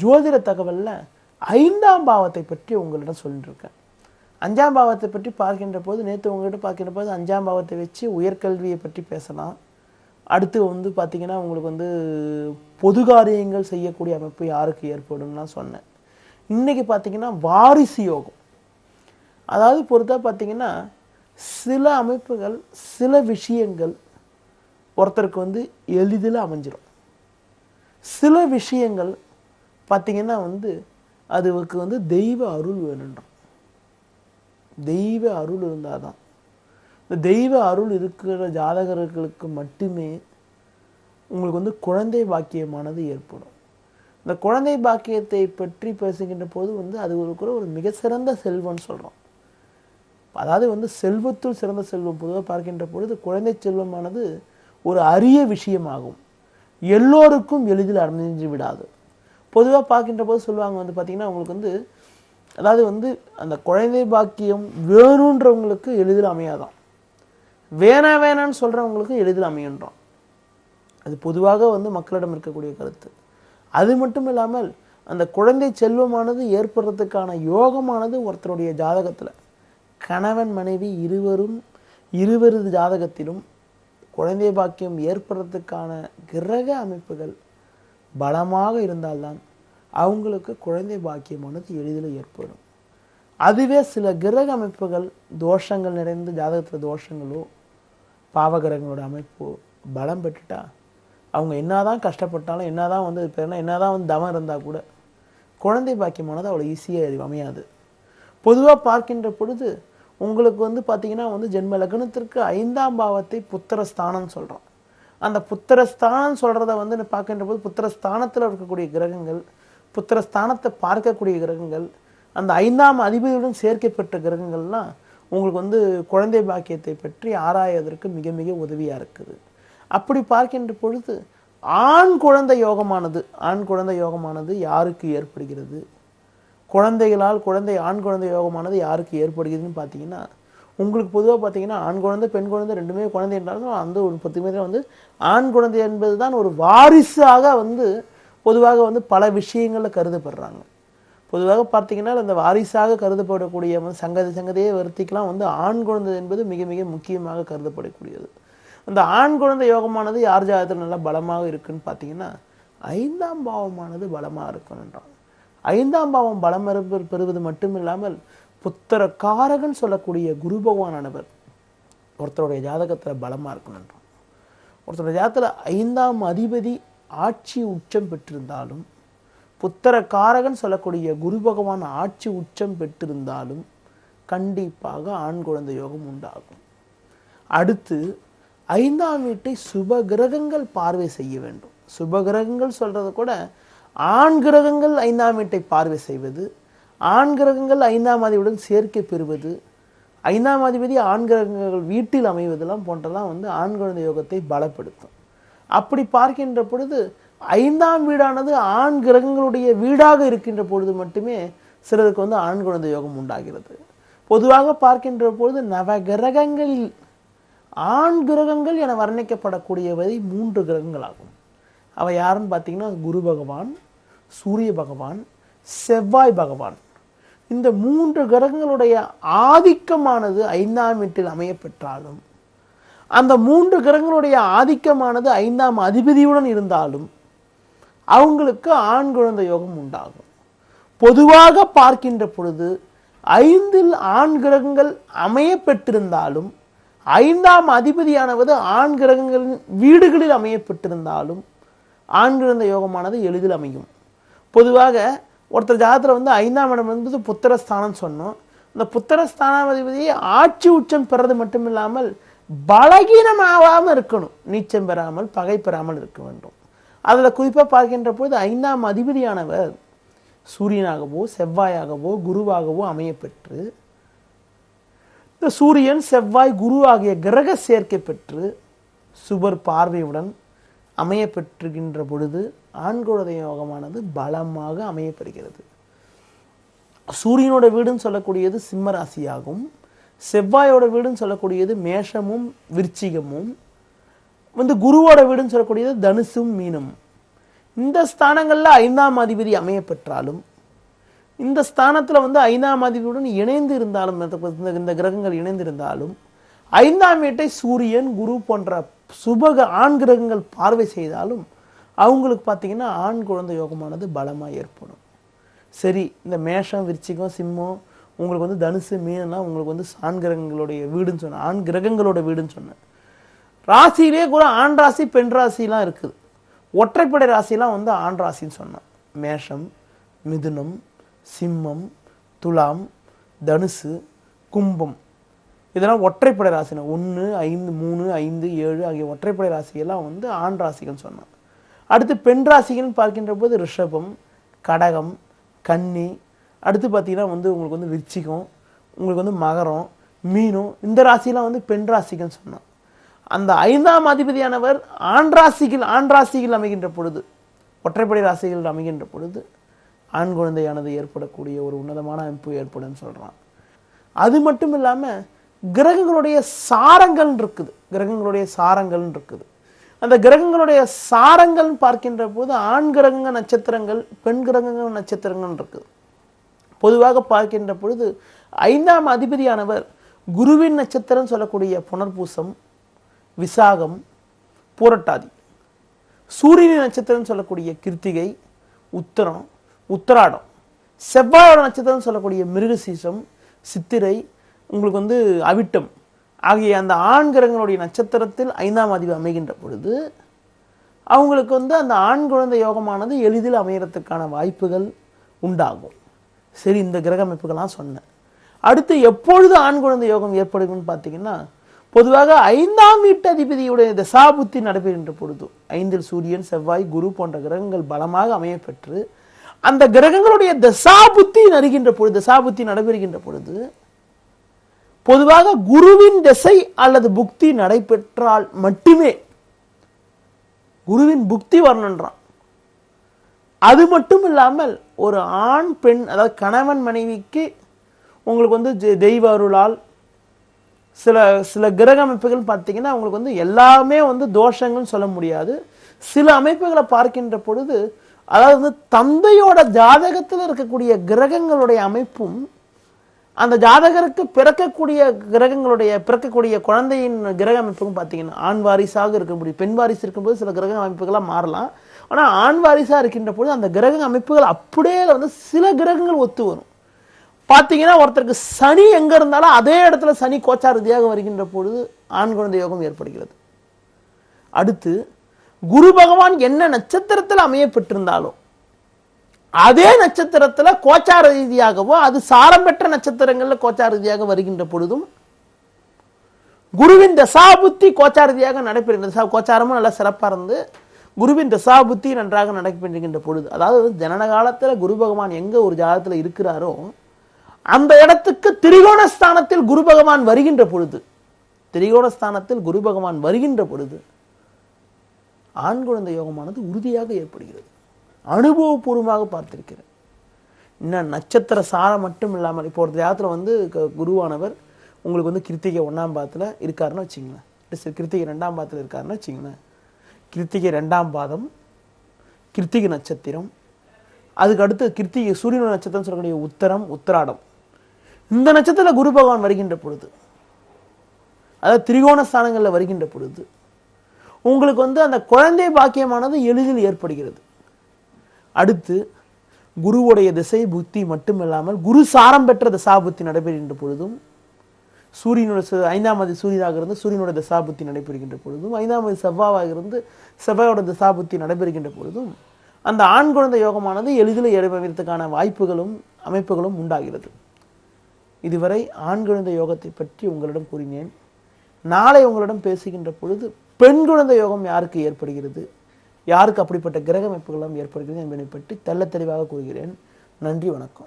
ஜோதிட தகவலில் ஐந்தாம் பாவத்தை பற்றி உங்களிடம் சொல்லிட்டுருக்கேன் அஞ்சாம் பாவத்தை பற்றி பார்க்கின்ற போது நேற்று உங்கள்கிட்ட பார்க்கின்ற போது அஞ்சாம் பாவத்தை வச்சு உயர்கல்வியை பற்றி பேசலாம். அடுத்து வந்து பார்த்திங்கன்னா உங்களுக்கு வந்து பொது காரியங்கள் செய்யக்கூடிய அமைப்பு யாருக்கு ஏற்படும்னா சொன்னேன். இன்றைக்கி பார்த்திங்கன்னா வாரிசு யோகம். அதாவது பொறுத்தா பார்த்தீங்கன்னா சில அமைப்புகள் சில விஷயங்கள் ஒருத்தருக்கு வந்து எளிதில் அமைஞ்சிடும் சில விஷயங்கள் பார்த்திங்கன்னா வந்து அதுக்கு வந்து தெய்வ அருள் வேணுன்றோம் தெய்வ அருள் இருந்தால் தான் இந்த தெய்வ அருள் இருக்கிற ஜாதகர்களுக்கு மட்டுமே உங்களுக்கு வந்து குழந்தை பாக்கியமானது ஏற்படும். இந்த குழந்தை பாக்கியத்தை பற்றி பேசுகின்ற போது வந்து அது ஒரு கூட ஒரு மிக சிறந்த செல்வம்னு சொல்கிறோம் அதாவது வந்து செல்வத்துள் சிறந்த செல்வம் பொதுவாக பார்க்கின்ற பொழுது குழந்தை செல்வமானது ஒரு அரிய விஷயமாகும். எல்லோருக்கும் எளிதில் அமைஞ்சு விடாது. பொதுவாக பார்க்கின்ற போது சொல்லுவாங்க வந்து பார்த்திங்கன்னா அவங்களுக்கு வந்து அதாவது வந்து அந்த குழந்தை பாக்கியம் வேணுன்றவங்களுக்கு எளிதில் அமையாதான் வேணா வேணான்னு சொல்கிறவங்களுக்கு எளிதில் அமையன்றோம். அது பொதுவாக வந்து மக்களிடம் இருக்கக்கூடிய கருத்து. அது மட்டும் இல்லாமல் அந்த குழந்தை செல்வமானது ஏற்படுறதுக்கான யோகமானது ஒருத்தருடைய ஜாதகத்தில். கணவன் மனைவி இருவரும் இருவரது ஜாதகத்திலும் குழந்தை பாக்கியம் ஏற்படுறதுக்கான கிரக அமைப்புகள் பலமாக இருந்தால்தான் அவங்களுக்கு குழந்தை பாக்கியமானது எளிதில் ஏற்படும். அதுவே சில கிரக அமைப்புகள் தோஷங்கள் நிறைந்து ஜாதகத்தில் தோஷங்களோ பாவகிரகங்களோட அமைப்போ பலம் பெற்றுட்டா அவங்க என்னதான் கஷ்டப்பட்டாலும் என்னதான் வந்து இப்போ என்ன என்னதான் வந்து தவம் இருந்தால் கூட குழந்தை பாக்கியமானது அவ்வளோ ஈஸியாக அமையாது. பொதுவாக பார்க்கின்ற பொழுது உங்களுக்கு வந்து பார்த்தீங்கன்னா வந்து ஜென்ம லக்னத்திற்கு ஐந்தாம் பாவத்தை புத்திரஸ்தானம்னு சொல்கிறோம் அந்த புத்திரஸ்தானம் சொல்கிறத வந்து பார்க்கின்ற போது புத்திரஸ்தானத்தில் இருக்கக்கூடிய கிரகங்கள் புத்திரஸ்தானத்தை பார்க்கக்கூடிய கிரகங்கள் அந்த ஐந்தாம் அதிபதியுடன் சேர்க்கப்பட்ட கிரகங்கள்லாம் உங்களுக்கு வந்து குழந்தை பாக்கியத்தை பற்றி ஆராயதற்கு மிக மிக உதவியாக இருக்குது. அப்படி பார்க்கின்ற பொழுது ஆண் குழந்தை யோகமானது ஆண் குழந்தை யோகமானது யாருக்கு ஏற்படுகிறது? குழந்தைகளால் குழந்தை ஆண் குழந்தை யோகமானது யாருக்கு ஏற்படுகிறதுன்னு பார்த்தீங்கன்னா உங்களுக்கு பொதுவாக பார்த்தீங்கன்னா ஆண் குழந்தை பெண் குழந்தை ரெண்டுமே குழந்தை என்றாலும் அந்த ஒரு பத்து மீதில் வந்து ஆண் குழந்தை என்பது தான் ஒரு வாரிசாக வந்து பொதுவாக வந்து பல விஷயங்களில் கருதப்படுறாங்க. பொதுவாக பார்த்தீங்கன்னா அந்த வாரிசாக கருதப்படக்கூடிய வந்து சங்கதி சங்கதியை வருத்திக்கெலாம். வந்து ஆண் குழந்தை என்பது மிக மிக முக்கியமாக கருதப்படக்கூடியது. அந்த ஆண் குழந்தை யோகமானது யார் ஜாதகத்தில் நல்லா பலமாக இருக்குன்னு பார்த்தீங்கன்னா ஐந்தாம் பாவமானது பலமாக இருக்கணுன்றான் ஐந்தாம் பாவம் பலம் பெறுவது மட்டும் இல்லாமல் புத்திர காரகன் சொல்லக்கூடிய குரு பகவானானவர் ஒருத்தருடைய ஜாதகத்தில் பலமாக இருக்கணுன்றான் ஒருத்தருடைய ஜாதகத்தில் ஐந்தாம் அதிபதி ஆட்சி உச்சம் பெற்றிருந்தாலும் புத்தரக்காரகன் காரகன் சொல்லக்கூடிய குரு பகவான் ஆட்சி உச்சம் பெற்றிருந்தாலும் கண்டிப்பாக ஆண் குழந்தை யோகம் உண்டாகும். அடுத்து ஐந்தாம் வீட்டை சுப கிரகங்கள் பார்வை செய்ய வேண்டும். சுப கிரகங்கள் சொல்றது கூட ஆண் கிரகங்கள் ஐந்தாம் வீட்டை பார்வை செய்வது ஆண் கிரகங்கள் ஐந்தாம் அதிபதியுடன் சேர்க்கை பெறுவது ஐந்தாம் அதிபதி ஆண் கிரகங்கள் வீட்டில் அமைவதெல்லாம் போன்றெல்லாம் வந்து ஆண் குழந்தை யோகத்தை பலப்படுத்தும். அப்படி பார்க்கின்ற பொழுது ஐந்தாம் வீடானது ஆண் கிரகங்களுடைய வீடாக இருக்கின்ற பொழுது மட்டுமே சிலருக்கு வந்து ஆண் குழந்தை யோகம் உண்டாகிறது. பொதுவாக பார்க்கின்ற பொழுது நவ கிரகங்களில் ஆண் கிரகங்கள் என வர்ணிக்கப்படக்கூடியவை மூன்று கிரகங்களாகும். அவை யாருன்னு பார்த்தீங்கன்னா குரு பகவான் சூரிய பகவான் செவ்வாய் பகவான். இந்த மூன்று கிரகங்களுடைய ஆதிக்கமானது ஐந்தாம் வீட்டில் அமையப்பெற்றாலும் அந்த மூன்று கிரகங்களுடைய ஆதிக்கமானது ஐந்தாம் அதிபதியுடன் இருந்தாலும் அவங்களுக்கு ஆண் குழந்தை யோகம் உண்டாகும். பொதுவாக பார்க்கின்ற பொழுது ஐந்தில் ஆண் கிரகங்கள் அமைய பெற்றிருந்தாலும் ஐந்தாம் அதிபதியானவது ஆண் கிரகங்களின் வீடுகளில் அமைய பெற்றிருந்தாலும் ஆண் குழந்தை யோகமானது எளிதில் அமையும். பொதுவாக ஒருத்தர் ஜாதகத்தில் வந்து ஐந்தாம் இடம் என்பது புத்திரஸ்தானம் சொன்னோம். இந்த புத்திரஸ்தானாதிபதியை ஆட்சி உச்சம் பெறது மட்டும் இல்லாமல் பலகீனமாகாமல் இருக்கணும் நீச்சம் பெறாமல் பகை பெறாமல் இருக்க வேண்டும். அதில் குறிப்பாக பார்க்கின்ற பொழுது ஐந்தாம் அதிபதியானவர் சூரியனாகவோ செவ்வாயாகவோ குருவாகவோ அமையப்பெற்று இந்த சூரியன் செவ்வாய் குரு ஆகிய கிரக சேர்க்கை பெற்று சுபர் பார்வையுடன் அமையப்பெற்றுகின்ற பொழுது ஆண்குழந்தை யோகமானது பலமாக அமையப்பெறுகிறது சூரியனோட வீடுன்னு சொல்லக்கூடியது சிம்ம ராசியாகும். செவ்வாயோட வீடுன்னு சொல்லக்கூடியது மேஷமும் விருச்சிகமும் வந்து குருவோட வீடுன்னு சொல்லக்கூடியது தனுசும் மீனும். இந்த ஸ்தானங்களில் ஐந்தாம் அதிபதி அமைய பெற்றாலும் இந்த ஸ்தானத்தில் வந்து ஐந்தாம் அதிபதியுடன் இணைந்து இருந்தாலும் இந்த- இந்த- கிரகங்கள் இணைந்து இருந்தாலும் ஐந்தாம் வீட்டை சூரியன் குரு போன்ற சுபக ஆண் கிரகங்கள் பார்வை செய்தாலும் அவங்களுக்கு பார்த்தீங்கன்னா ஆண் குழந்தை யோகமானது பலமாக ஏற்படும். சரி இந்த மேஷம் விருச்சிகம் சிம்மம் உங்களுக்கு வந்து தனுசு மீனெல்லாம் உங்களுக்கு வந்து ஆண் கிரகங்களுடைய வீடுன்னு சொன்னேன். ஆண் கிரகங்களோட வீடுன்னு சொன்னேன். ராசியிலே கூட ஆண் ராசி பெண் ராசிலாம் இருக்குது. ஒற்றைப்படை ராசிலாம் வந்து ஆண் ராசின்னு சொன்னேன். மேஷம் மிதுனம் சிம்மம் துலாம் தனுசு கும்பம். இதெல்லாம் ஒற்றைப்படை ராசினா ஒன்று ஐந்து மூணு ஐந்து ஏழு ஆகிய ஒற்றைப்படை ராசியெல்லாம் வந்து ஆண் ராசிகள்னு சொன்னேன். அடுத்து பெண் ராசிகள்னு பார்க்கின்ற போது ரிஷபம் கடகம் கன்னி அடுத்து பார்த்தீங்கன்னா வந்து உங்களுக்கு வந்து விருச்சிகம் உங்களுக்கு வந்து மகரம் மீனும் இந்த ராசிலாம் வந்து பெண் ராசிகள்னு சொன்னோம். அந்த ஐந்தாம் அதிபதியானவர் ஆண் ராசிகள் ஆண் ராசிகள் அமைகின்ற பொழுது ஒற்றைப்படை ராசிகள் அமைகின்ற பொழுது ஆண் குழந்தையானது ஏற்படக்கூடிய ஒரு உன்னதமான அமைப்பு ஏற்படும் சொல்கிறான் அது மட்டும் இல்லாமல் கிரகங்களுடைய சாரங்கள் இருக்குது. கிரகங்களுடைய சாரங்கள் இருக்குது. அந்த கிரகங்களுடைய சாரங்கள் பார்க்கின்ற போது ஆண் கிரகங்கள் நட்சத்திரங்கள் பெண் கிரகங்கள் நட்சத்திரங்கள் இருக்குது. பொதுவாக பார்க்கின்ற பொழுது ஐந்தாம் அதிபதியானவர் குருவின் நட்சத்திரம் சொல்லக்கூடிய புனர்பூசம் விசாகம் பூரட்டாதி. சூரியன் நட்சத்திரம் சொல்லக்கூடிய கிருத்திகை உத்தரம் உத்தராடம். செவ்வாயோட நட்சத்திரம் சொல்லக்கூடிய மிருகசீசம் சித்திரை உங்களுக்கு வந்து அவிட்டம். ஆகிய அந்த ஆண்கிரகங்களுடைய நட்சத்திரத்தில் ஐந்தாம் அதிபதி அமைகின்ற பொழுது அவங்களுக்கு வந்து அந்த ஆண் குழந்தை யோகமானது எளிதில் அமையறதுக்கான வாய்ப்புகள் உண்டாகும். சரி இந்த கிரக அமைப்புகள்லாம் சொன்னேன். அடுத்து எப்பொழுது ஆண் குழந்தை யோகம் ஏற்படும்னு பார்த்தீங்கன்னா பொதுவாக ஐந்தாம் வீட்டு அதிபதியுடைய தசாபுத்தி நடைபெறுகின்ற பொழுது ஐந்தில் சூரியன் செவ்வாய் குரு போன்ற கிரகங்கள் பலமாக அமைய பெற்று அந்த கிரகங்களுடைய தசாபுத்தி நறுகின்ற பொழுது தசாபுத்தி நடைபெறுகின்ற பொழுது பொதுவாக குருவின் திசை அல்லது புக்தி நடைபெற்றால் மட்டுமே குருவின் புக்தி வரணுன்றான் அது மட்டும் இல்லாமல் ஒரு ஆண் பெண் அதாவது கணவன் மனைவிக்கு உங்களுக்கு வந்து தெய்வ அருளால் சில சில கிரக அமைப்புகள் பார்த்தீங்கன்னா உங்களுக்கு வந்து எல்லாமே வந்து தோஷங்கள்னு சொல்ல முடியாது. சில அமைப்புகளை பார்க்கின்ற பொழுது அதாவது வந்து தந்தையோட ஜாதகத்தில் இருக்கக்கூடிய கிரகங்களுடைய அமைப்பும் அந்த ஜாதகருக்கு பிறக்கக்கூடிய கிரகங்களுடைய பிறக்கக்கூடிய குழந்தையின் கிரக அமைப்பும் பார்த்தீங்கன்னா ஆண் வாரிசாக இருக்க முடியும். பெண் வாரிசு இருக்கும்போது சில கிரக அமைப்புகளாக மாறலாம். ஆனால் ஆண் வாரிசாக இருக்கின்ற பொழுது அந்த கிரக அமைப்புகள் அப்படியே வந்து சில கிரகங்கள் ஒத்து வரும். பார்த்தீங்கன்னா ஒருத்தருக்கு சனி எங்க இருந்தாலும் அதே இடத்துல சனி கோச்சார ரீதியாக வருகின்ற பொழுது ஆண் குழந்தை யோகம் ஏற்படுகிறது. அடுத்து குரு பகவான் என்ன நட்சத்திரத்தில் அமையப்பட்டிருந்தாலும் அதே நட்சத்திரத்தில் கோச்சார ரீதியாகவோ அது சாரம் பெற்ற நட்சத்திரங்களில் கோச்சார ரீதியாக வருகின்ற பொழுதும் குருவின் தசாபுத்தி கோச்சார ரீதியாக கோச்சாரமும் நல்லா சிறப்பாக இருந்து குருவின் தசாபுத்தி நன்றாக நடைபெறுகின்ற பொழுது அதாவது ஜனன காலத்துல குரு பகவான் எங்க ஒரு ஜாதத்தில் இருக்கிறாரோ அந்த இடத்துக்கு திரிகோண ஸ்தானத்தில் குரு பகவான் வருகின்ற பொழுது திரிகோண ஸ்தானத்தில் குரு பகவான் வருகின்ற பொழுது ஆண் குழந்தை யோகமானது உறுதியாக ஏற்படுகிறது. அனுபவபூர்வமாக பார்த்திருக்கிறேன். இன்னும் நட்சத்திர சாரம் மட்டும் இல்லாமல் இப்போ ஒரு ஜாதத்தில் வந்து குருவானவர் உங்களுக்கு வந்து கிருத்திகை ஒன்றாம் பாத்தில் இருக்காருன்னு வச்சுங்களேன். சரி கிருத்திகை ரெண்டாம் பாத்தில் இருக்காருன்னு வச்சுங்களேன். கிருத்திகை ரெண்டாம் பாதம் கிருத்திகை நட்சத்திரம். அதுக்கு அடுத்து கிருத்திகை சூரியன் நட்சத்திரம் சொல்லக்கூடிய உத்தரம் உத்தராடம். இந்த நட்சத்திரத்தில் குரு பகவான் வருகின்ற பொழுது அதாவது திரிகோண ஸ்தானங்களில் வருகின்ற பொழுது உங்களுக்கு வந்து அந்த குழந்தை பாக்கியமானது எளிதில் ஏற்படுகிறது. அடுத்து குருவுடைய திசை புத்தி மட்டுமில்லாமல் குரு சாரம் பெற்ற தசாபுத்தி நடைபெறுகின்ற பொழுதும் சூரியனோட ச- ஐந்தாம் அதி சூரியனாக இருந்து சூரியனோட தசாபுத்தி நடைபெறுகின்ற பொழுதும் ஐந்தாம் செவ்வாவாக இருந்து செவ்வாயோட தசாபுத்தி நடைபெறுகின்ற பொழுதும் அந்த ஆண் குழந்தை யோகமானது எளிதில் ஏற்படுவதற்கான வாய்ப்புகளும் அமைப்புகளும் உண்டாகிறது. இதுவரை ஆண் குழந்தை யோகத்தை பற்றி உங்களிடம் கூறினேன். நாளை உங்களிடம் பேசுகின்ற பொழுது பெண் குழந்தை யோகம் யாருக்கு ஏற்படுகிறது? யாருக்கு அப்படிப்பட்ட கிரக அமைப்புகளும் ஏற்படுகிறது என்பதை பற்றி தெள்ள தெளிவாக கூறுகிறேன். நன்றி வணக்கம்.